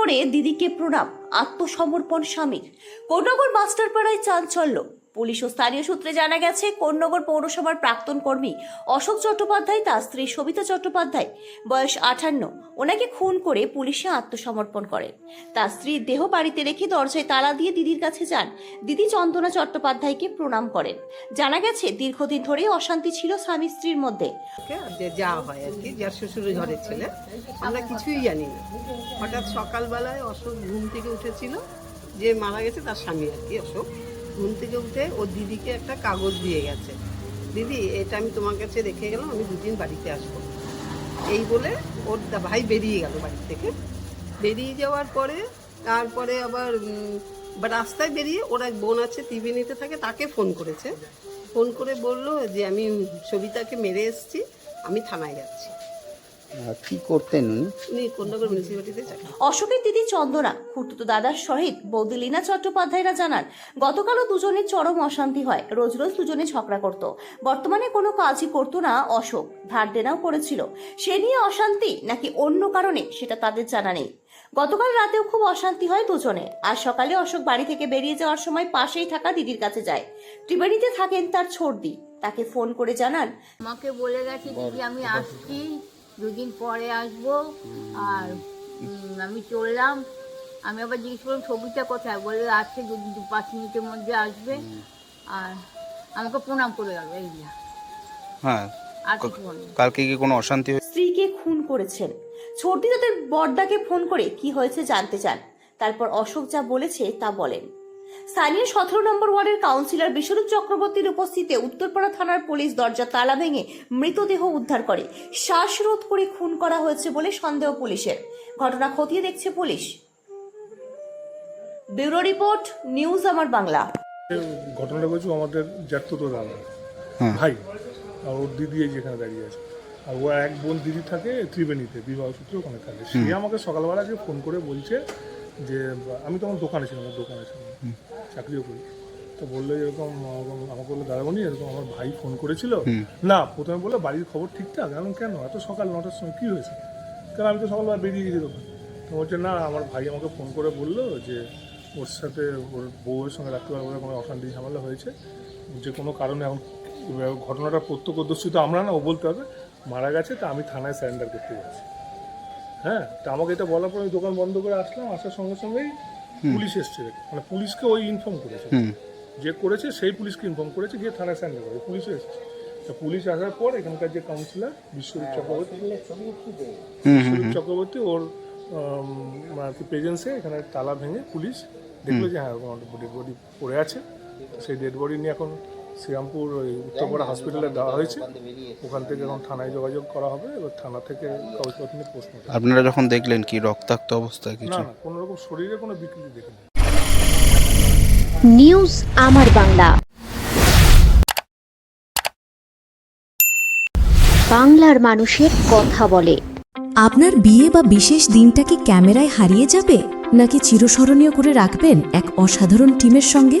করে দিদিকে প্রণাম আত্মসমর্পণ স্বামীর। কোন্নগর মাস্টারপাড়ায় চাঞ্চল্য। পুলিশ ও স্থানীয় সূত্রে জানা গেছে, কোন্নগর পৌরসভার প্রাক্তন কর্মী অশোক চট্টোপাধ্যায় তার স্ত্রী সবিতা চট্টোপাধ্যায়, বয়স আঠান্ন ওনাকে খুন করে পুলিশে আত্মসমর্পণ করেন তার স্ত্রীর দেহ বাড়িতে রেখে দরজায় তালা দিয়ে দিদির কাছে যান। দিদি চন্দনা চট্টোপাধ্যায়কে প্রণাম করেন। জানা গেছে, দীর্ঘদিন ধরেই অশান্তি ছিল স্বামী স্ত্রীর মধ্যে। যা হয় আর কি যার ছেলে, আমরা কিছুই জানি না। হঠাৎ সকালবেলায় অশোক ঘুম থেকে উঠেছিল, যে মারা গেছে তার স্বামী আর কি, অশোক। ঘুম থেকে উঠে ওর দিদিকে একটা কাগজ দিয়ে গেছে। দিদি, এটা আমি তোমার কাছে রেখে গেলাম, আমি দুদিন বাড়িতে আসব। এই বলে ওর ভাই বেরিয়ে গেল বাড়ি থেকে। বেরিয়ে যাওয়ার পরে, তারপরে আবার রাস্তায় বেরিয়ে ওর এক বোন আছে, ত্রিবেণীতে থাকে, তাকে ফোন করেছে। ফোন করে বলল যে, আমি সবিতাকে মেরে এসেছি, আমি থানায় যাচ্ছি। কি করতেন উনি? অশোকের দিদি চন্দনা খুঁড়তুতো দাদার সহিত বৌদি লীনা চট্টোপাধ্যায়রা জানান গতকালও দুজনের চরম অশান্তি হয় রোজ রোজ দুজনে ঝগড়া করত। বর্তমানে কোনো কাজই করতো না অশোক ধার দেনাও করেছিল। সে নিয়ে অশান্তি নাকি অন্য কারণে সেটা তাদের জানা নেই। গতকাল রাতেও খুব অশান্তি হয় দুজনে আর সকালে অশোক বাড়ি থেকে বেরিয়ে যাওয়ার সময় পাশেই থাকা দিদির কাছে যায়। ত্রিবেণীতে থাকেন তার ছোটদি তাকে ফোন করে জানান আমাকে বলে গেছে দিদি আমি আসছি। দুদিন পরে আসব আর উম, আমি চললাম। আমি আবার জিজ্ঞেস করলাম ছবিটা কোথায়? বলে আছে দু দু পাঁচ মিনিটের মধ্যে আসবে। আর আমাকে প্রণাম করে গেল এই যা। হ্যাঁ আর কিছু বলেনি। কালকে কি কোনো অশান্তি স্ত্রীকে খুন করেছেন। ছোটদি তাদের বড়দাকে ফোন করে কি হয়েছে জানতে চান। তারপর অশোক যা বলেছে তা বলেন। স্থানীয় সতেরো নম্বর ওয়ার্ডের কাউন্সিলর বিশ্বরূপ চক্রবর্তীর উপস্থিতিতে উত্তরপাড়া থানার পুলিশ দরজা তালা ভেঙে মৃতদেহ উদ্ধার করে। শ্বাসরোধ করে খুন করা হয়েছে বলে সন্দেহ পুলিশের। ঘটনা খতিয়ে দেখছে পুলিশ। ব্যুরো রিপোর্ট নিউজ আমার বাংলা। ঘটনাটা বলছি আমাদের জ্যাঠতো দাদা। হ্যাঁ। ভাই আর ওর দিদি এই যেখানে দাঁড়িয়ে আছে। আর ও এক বোন দিদি থাকে ত্রিবেণীতে বিবাহ সূত্রে ওখানে থাকে। সে আমাকে সকালবেলা আজকে ফোন করে বলছে যে আমি তখন দোকানে ছিলাম ওর দোকানে ছিলাম চাকরিও করি। তো বলল এরকম আমাকে- আমাকে বলল দাদামণি এরকম আমার ভাই ফোন করেছিল। না প্রথমে বলল বাড়ির খবর ঠিকঠাক? আমি কেন? এত সকাল নটার সময় কী হয়েছে? কারণ আমি তো সকালবেলা বেরিয়ে গেছি দোকান। তো বলছে না আমার ভাই আমাকে ফোন করে বলল যে ওর সাথে ওর বউয়ের সঙ্গে রাত্রিবেলা বলে কোনো অশান্তি ঝামেলা হয়েছে। যে কোনো কারণে এখন ঘটনাটা প্রত্যক্ষদর্শী তো আমরা না ও বলতে হবে মারা গেছে তা আমি থানায় স্যারেন্ডার করতে যাচ্ছি। হ্যাঁ তা আমাকে এটা বলার পর আমি দোকান বন্ধ করে আসলাম আসার সঙ্গে সঙ্গেই পুলিশ এসছে। মানে পুলিশকে ওই ইনফর্ম করেছে। যে করেছে সেই পুলিশকে ইনফর্ম করেছে গিয়ে থানায় স্যান্ডার করে পুলিশও এসেছে। তা পুলিশ আসার পর এখানকার যে কাউন্সিলর বিশ্বজিৎ চক্রবর্তী বিশ্বজিৎ চক্রবর্তী ওর উম, আর কি প্রেজেন্সে এখানে তালা ভেঙে পুলিশ দেখল যে হ্যাঁ ডেড বডি পড়ে আছে। সেই ডেড বডি নিয়ে এখন শ্রীরামপুর ওই উত্তরপাড়া হসপিটালে দেওয়া হয়েছে। ওখান থেকে এখন থানায় যোগাযোগ করা হবে এবার থানা থেকে কাগজপত্র নিয়ে পোস্ট আপনারা যখন দেখলেন কি রক্তাক্ত অবস্থায় কিছু? না কোনো রকম শরীরে কোনো বিকৃতি দেখিনি নিউজ আমার বাংলা। বাংলার মানুষের কথা বলে। আপনার বিয়ে বা বিশেষ দিনটা কি ক্যামেরায় হারিয়ে যাবে? নাকি চিরস্মরণীয় করে রাখবেন এক অসাধারণ টিমের সঙ্গে?